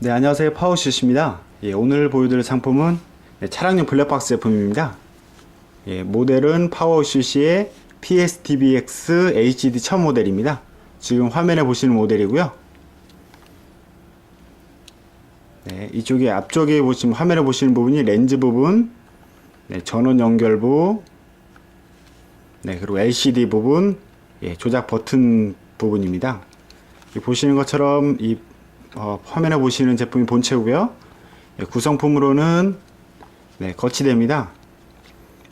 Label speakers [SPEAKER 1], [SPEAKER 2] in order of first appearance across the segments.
[SPEAKER 1] 네, 안녕하세요. 파워슛입니다. 예, 오늘 보여드릴 상품은 네, 차량용 블랙박스 제품입니다. 예, 모델은 파워슛의 PSTBX HD 1000 모델입니다. 지금 화면에 보시는 모델이고요. 네, 이쪽에 앞쪽에 보시면 화면에 보시는 부분이 렌즈 부분, 네, 전원 연결부, 네, 그리고 LCD 부분, 예, 조작 버튼 부분입니다. 이 보시는 것처럼 이 어, 화면에 보시는 제품이 본체고요. 예, 구성품으로는 네, 거치대입니다.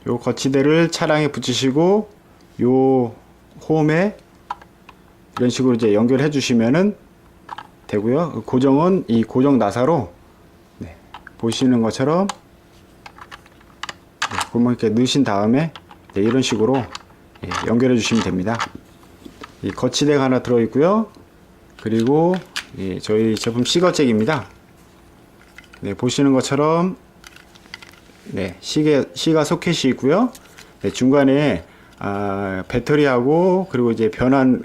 [SPEAKER 1] 요 거치대를 차량에 붙이시고 요 홈에 이런 식으로 이제 연결해 주시면은 되고요. 그 고정은 이 고정 나사로 네, 보시는 것처럼 네, 구멍 이렇게 넣으신 다음에 네, 이런 식으로 예, 연결해 주시면 됩니다. 이 거치대가 하나 들어 있고요. 그리고 예, 저희 제품 시거잭입니다. 네, 보시는 것처럼 네, 시계 시가 소켓이 있고요. 네, 중간에 아, 배터리하고 그리고 이제 변환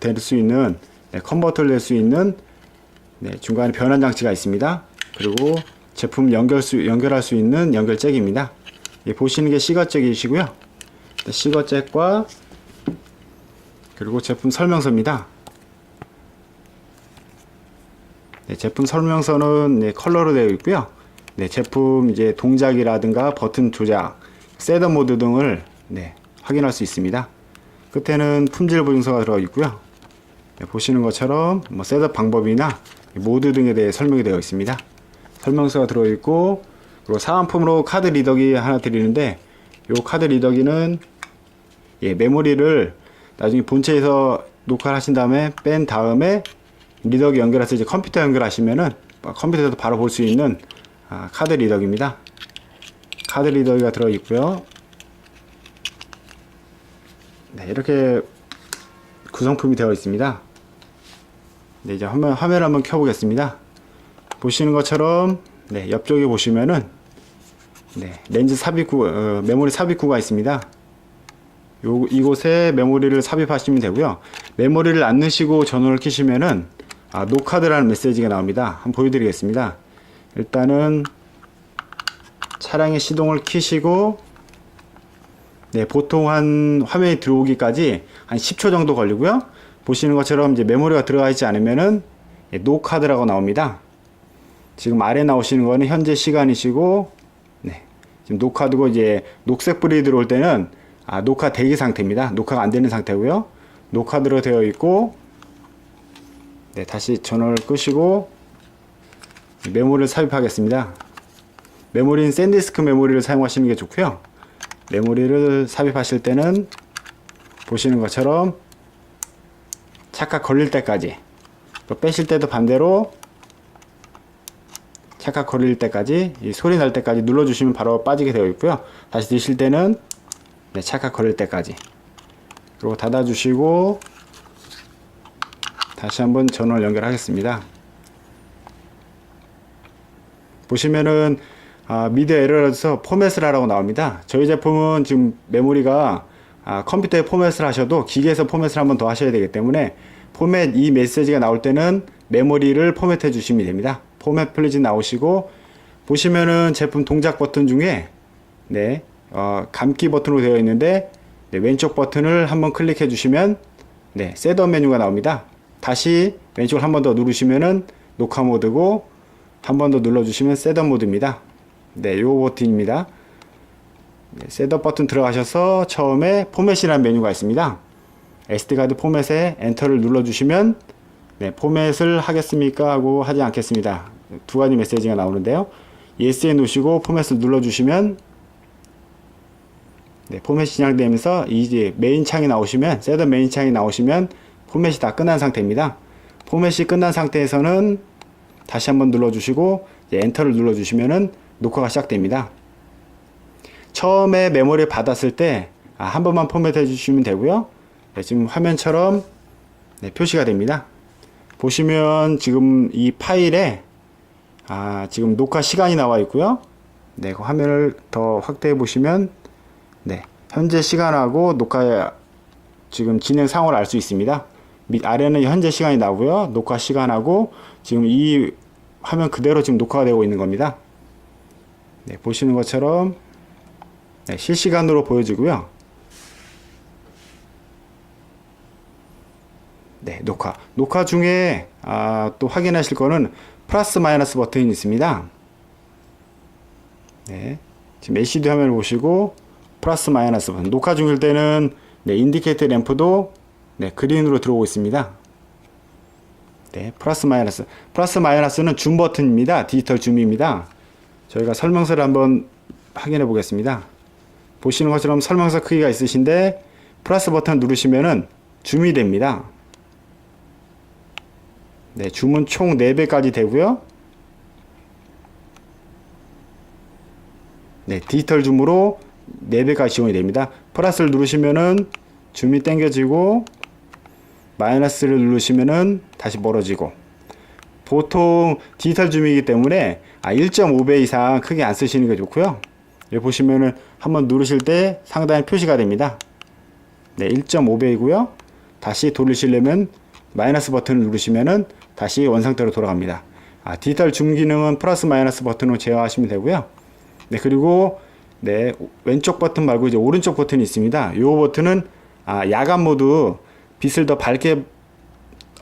[SPEAKER 1] 될 수 있는 네, 컨버터를 낼 수 있는 네, 중간에 변환 장치가 있습니다. 그리고 제품 연결 수 연결할 수 있는 연결잭입니다. 예, 보시는 게 시거잭이시고요. 네, 시거잭과 그리고 제품 설명서입니다. 네, 제품 설명서는 네, 컬러로 되어 있고요. 네, 제품 이제 동작이라든가 버튼 조작, 셋업 모드 등을 네, 확인할 수 있습니다. 끝에는 품질 보증서가 들어 있고요. 네, 보시는 것처럼 뭐 셋업 방법이나 모드 등에 대해 설명이 되어 있습니다. 설명서가 들어 있고 그리고 사은품으로 카드 리더기 하나 드리는데 이 카드 리더기는 예, 메모리를 나중에 본체에서 녹화를 하신 다음에 뺀 다음에 리더기 연결해서 이제 컴퓨터 연결하시면은 컴퓨터에서 바로 볼 수 있는 아, 카드 리더기입니다. 카드 리더기가 들어 있고요. 네, 이렇게 구성품이 되어 있습니다. 네, 이제 화면, 화면을 한번 켜보겠습니다. 보시는 것처럼 네, 옆쪽에 보시면은 네, 렌즈 삽입구, 어, 메모리 삽입구가 있습니다. 요, 이곳에 메모리를 삽입하시면 되고요. 메모리를 안 넣으시고 전원을 켜시면은 아, 노카드라는 메시지가 나옵니다. 한번 보여드리겠습니다. 일단은 차량의 시동을 켜시고 네, 보통 한 화면이 들어오기까지 한 10초 정도 걸리고요. 보시는 것처럼 이제 메모리가 들어가 있지 않으면은 예, 노카드라고 나옵니다. 지금 아래 나오시는 거는 현재 시간이시고 네, 지금 노카드고 이제 녹색 불이 들어올 때는 아, 녹화 대기 상태입니다. 녹화가 안 되는 상태고요. 녹화드로 되어 있고 네, 다시 전원을 끄시고 메모리를 삽입하겠습니다. 메모리는 샌디스크 메모리를 사용하시는 게 좋고요. 메모리를 삽입하실 때는 보시는 것처럼 착각 걸릴 때까지 또 빼실 때도 반대로 착각 걸릴 때까지 이 소리 날 때까지 눌러주시면 바로 빠지게 되어 있고요. 다시 드실 때는 네, 착각 걸릴 때까지 그리고 닫아주시고 다시 한번 전원을 연결하겠습니다. 보시면은 아, 미드 에러에서 포맷을 하라고 나옵니다. 저희 제품은 지금 메모리가 아, 컴퓨터에 포맷을 하셔도 기계에서 포맷을 한번 더 하셔야 되기 때문에 포맷 이 메시지가 나올 때는 메모리를 포맷해 주시면 됩니다. 포맷 플리즈 나오시고 보시면은 제품 동작 버튼 중에 네, 어, 감기 버튼으로 되어 있는데 네, 왼쪽 버튼을 한번 클릭해 주시면 네, 셋업 메뉴가 나옵니다. 다시 왼쪽을 한 번 더 누르시면은 녹화 모드고 한 번 더 눌러주시면 셋업 모드입니다. 네, 요 버튼입니다. 네, 셋업 버튼 들어가셔서 처음에 포맷이라는 메뉴가 있습니다. SD카드 포맷에 엔터를 눌러주시면 네, 포맷을 하겠습니까? 하고 하지 않겠습니다. 두 가지 메시지가 나오는데요. 예스에 놓으시고 포맷을 눌러주시면 네, 포맷이 진행되면서 이제 메인 창이 나오시면 셋업 메인 창이 나오시면 포맷이 다 끝난 상태입니다. 포맷이 끝난 상태에서는 다시 한번 눌러주시고 엔터를 눌러주시면은 녹화가 시작됩니다. 처음에 메모리를 받았을 때한 번만 포맷해 주시면 되고요. 네, 지금 화면처럼 네, 표시가 됩니다. 보시면 지금 이 파일에 아, 지금 녹화 시간이 나와 있고요. 네, 그 화면을 더 확대해 보시면 네, 현재 시간하고 녹화 지금 진행 상황을 알 수 있습니다. 밑 아래는 현재 시간이 나오고요. 녹화 시간하고 지금 이 화면 그대로 지금 녹화가 되고 있는 겁니다. 네, 보시는 것처럼 네, 실시간으로 보여지고요. 네, 녹화. 녹화 중에 아, 또 확인하실 거는 플러스 마이너스 버튼이 있습니다. 네, 지금 LCD 화면을 보시고 플러스 마이너스 버튼. 녹화 중일 때는 네, 인디케이터 램프도 네, 그린으로 들어오고 있습니다. 네, 플러스 마이너스. 플러스 마이너스는 줌 버튼입니다. 디지털 줌입니다. 저희가 설명서를 한번 확인해 보겠습니다. 보시는 것처럼 설명서 크기가 있으신데 플러스 버튼 누르시면은 줌이 됩니다. 네, 줌은 총 4배까지 되고요. 네, 디지털 줌으로 4배까지 지원이 됩니다. 플러스를 누르시면은 줌이 당겨지고 마이너스를 누르시면은 다시 멀어지고 보통 디지털 줌이기 때문에 아, 1.5배 이상 크게 안 쓰시는 게 좋고요. 여기 보시면은 한번 누르실 때 상단에 표시가 됩니다. 네, 1.5배이고요. 다시 돌리시려면 마이너스 버튼을 누르시면은 다시 원상태로 돌아갑니다. 아, 디지털 줌 기능은 플러스 마이너스 버튼으로 제어하시면 되고요. 네, 그리고 네, 왼쪽 버튼 말고 이제 오른쪽 버튼이 있습니다. 이 버튼은 아, 야간 모드 빛을 더 밝게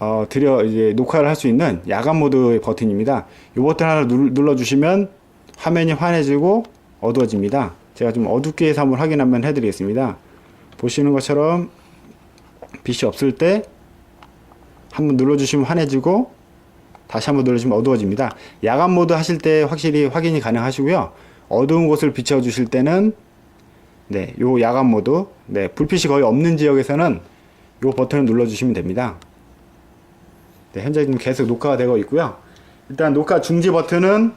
[SPEAKER 1] 어, 들여 이제 녹화를 할 수 있는 야간 모드의 버튼입니다. 이 버튼 하나 눌, 눌러 주시면 화면이 환해지고 어두워집니다. 제가 좀 어둡게 해서 한번 확인 한번 해드리겠습니다. 보시는 것처럼 빛이 없을 때 한번 눌러주시면 환해지고 다시 한번 눌러주시면 어두워집니다. 야간 모드 하실 때 확실히 확인이 가능하시고요. 어두운 곳을 비춰 주실 때는 네, 요 야간 모드, 네, 불빛이 거의 없는 지역에서는 요 버튼을 눌러주시면 됩니다. 네, 현재 지금 계속 녹화가 되고 있고요. 일단 녹화 중지 버튼은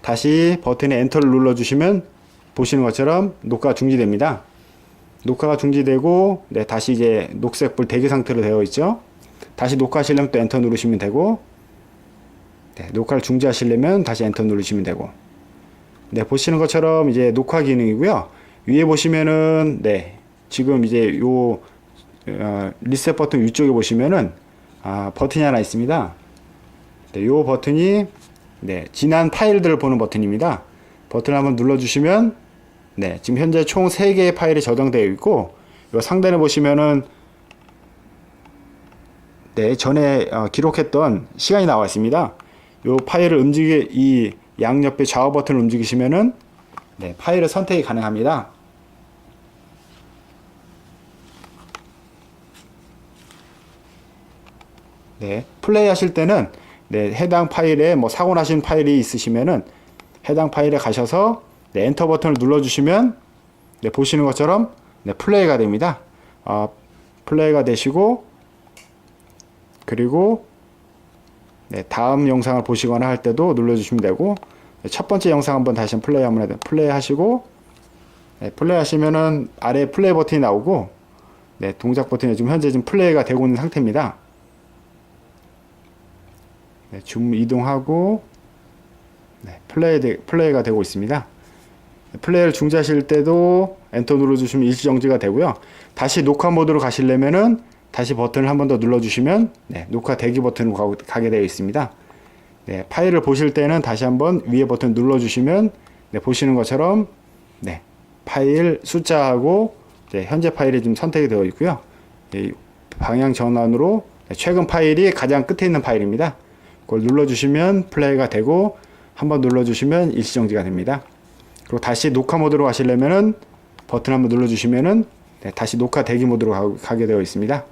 [SPEAKER 1] 다시 버튼에 엔터를 눌러주시면 보시는 것처럼 녹화 중지됩니다. 녹화가 중지되고 네, 다시 이제 녹색 불 대기 상태로 되어 있죠. 다시 녹화하시려면 또 엔터 누르시면 되고 네, 녹화를 중지하시려면 다시 엔터 누르시면 되고 네, 보시는 것처럼 이제 녹화 기능이고요. 위에 보시면은 네, 지금 이제 요 어, 리셋 버튼 위쪽에 보시면은 아, 버튼이 하나 있습니다. 네, 요 버튼이 네, 지난 파일들을 보는 버튼입니다. 버튼을 한번 눌러주시면 네, 지금 현재 총 3개의 파일이 저장되어 있고 요 상단에 보시면은 네, 전에 어, 기록했던 시간이 나와 있습니다. 요 파일을 움직이 이 양옆에 좌우 버튼을 움직이시면은 네, 파일을 선택이 가능합니다. 네, 플레이 하실 때는 네, 해당 파일에 뭐 사고 나신 파일이 있으시면은 해당 파일에 가셔서 네, 엔터 버튼을 눌러 주시면 네, 보시는 것처럼 네, 플레이가 됩니다. 아, 플레이가 되시고 그리고 네, 다음 영상을 보시거나 할 때도 눌러 주시면 되고 네, 첫 번째 영상 한번 다시 플레이 한번 플레이 하시고 네, 플레이 하시면은 아래 플레이 버튼이 나오고 네, 동작 버튼이 지금 현재 지금 플레이가 되고 있는 상태입니다. 네, 줌 이동하고 네, 플레이 되, 플레이가 되고 있습니다. 네, 플레이를 중지하실 때도 엔터 눌러주시면 일시 정지가 되고요. 다시 녹화 모드로 가시려면은 다시 버튼을 한 번 더 눌러주시면 네, 녹화 대기 버튼으로 가, 가게 되어 있습니다. 네, 파일을 보실 때는 다시 한번 위에 버튼 눌러주시면 네, 보시는 것처럼 네, 파일 숫자하고 네, 현재 파일이 지금 선택이 되어 있고요. 이 방향 전환으로 네, 최근 파일이 가장 끝에 있는 파일입니다. 그걸 눌러주시면 플레이가 되고 한번 눌러주시면 일시정지가 됩니다. 그리고 다시 녹화 모드로 가시려면은 버튼 한번 눌러주시면은 네, 다시 녹화 대기 모드로 가, 가게 되어 있습니다.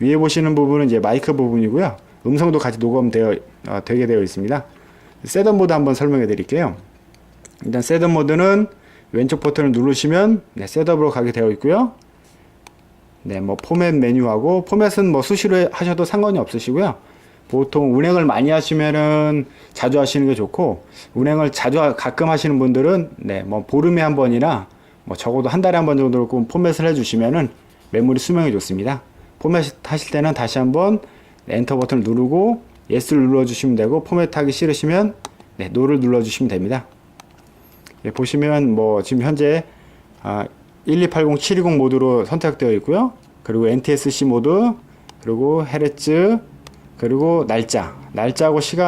[SPEAKER 1] 위에 보시는 부분은 이제 마이크 부분이고요. 음성도 같이 녹음되어 어, 되게 되어 있습니다. 셋업 모드 한번 설명해 드릴게요. 일단 셋업 모드는 왼쪽 버튼을 누르시면 네, 셋업으로 가게 되어 있고요. 네, 뭐 포맷 메뉴하고 포맷은 뭐 수시로 하셔도 상관이 없으시고요. 보통 운행을 많이 하시면은 자주 하시는 게 좋고 운행을 자주 하- 가끔 하시는 분들은 네, 뭐 보름에 한 번이나 뭐 적어도 한 달에 한 번 정도 꼭 포맷을 해주시면은 메모리 수명이 좋습니다. 포맷 하실 때는 다시 한번 엔터 버튼을 누르고 예스를 눌러주시면 되고 포맷하기 싫으시면 네, 노를 눌러주시면 됩니다. 예, 보시면 뭐 지금 현재 아, 1280, 720 모드로 선택되어 있고요. 그리고 NTSC 모드, 그리고 헤르츠, 그리고 날짜, 날짜하고 시간